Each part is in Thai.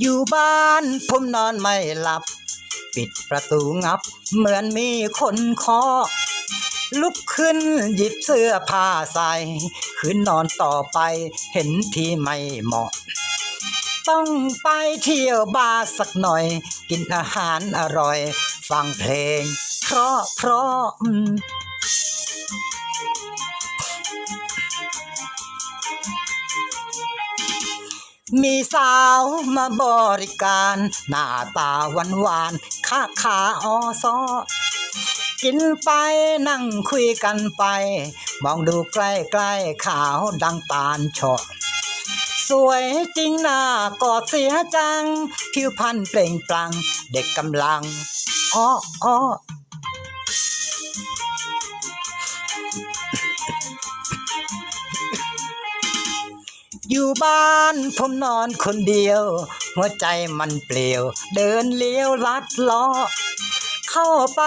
อยู่บ้านผมนอนไม่หลับ ปิดประตูงับ เหมือนมีคนเคาะลุกขึ้นหยิบเสื้อผ้าใส่คืนนอนต่อไปเห็นที่ไม่เหมาะ ต้องไปเที่ยวบาร์สักหน่อย กินอาหารอร่อย ฟังเพลง เพราะเพราะ มีสาวมาบริการ หน้าตาหวานหวานๆค่าขาออซอกินไปนั่งคุยกันไป มองดูใกล้ๆขาวดังตาลเฉาะสวยจริงหน้ากอดเสียจัง ผิวพรรณเปล่งปลั่งเด็กกำลังอ้ออ้อ อยู่บ้านผมนอนคนเดียว หัวใจมันเปลี่ยว เดินเลี้ยวลัดล้อ เข้าไป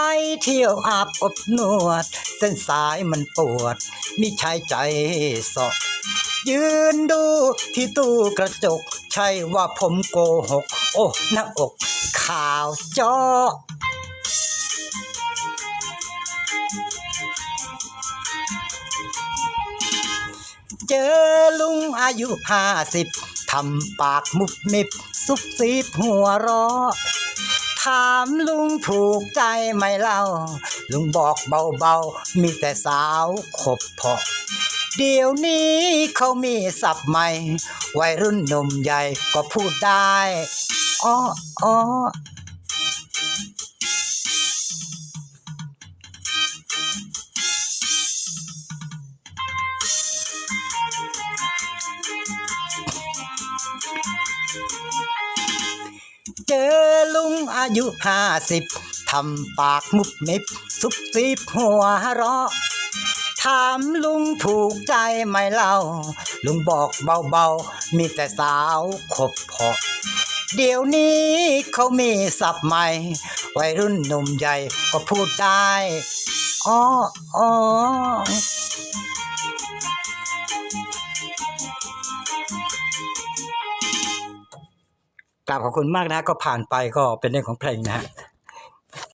เที่ยวอาบอบนวด เส้นสายมันปวดมิใช่ใจสอกยืนดูที่ตู้กระจก ใช่ว่าผมโกหก โอ้หน้าอกข่าวจอ เจอลุงอายุห้าสิบทำปากมุบมิบซุบซีบหัวเรอถามลุงถูกใจไหมเล่า ลุงบอกเบาๆ มีแต่สาวขบเพาะเดี๋ยวนี้เขามีศัพท์ใหม่ วัยรุ่นหนุ่มใหญ่ก็พูดได้อ้ออ้อ เจอลุงอายุห้าสิบทำปากมุบมิบซุบซีบหัวเราะ ถามลุงถูกใจไหมเล่า ลุงบอกเบาๆ มีแต่สาวขบเพาะเดี๋ยวนี้เขามีศัพท์ใหม่ วัยรุ่นหนุ่มใหญ่ก็พูดได้อ้ออ้อ กราบขอบคุณมากนะฮะก็ผ่านไปก็เป็นเรื่องของเพลงนะฮะ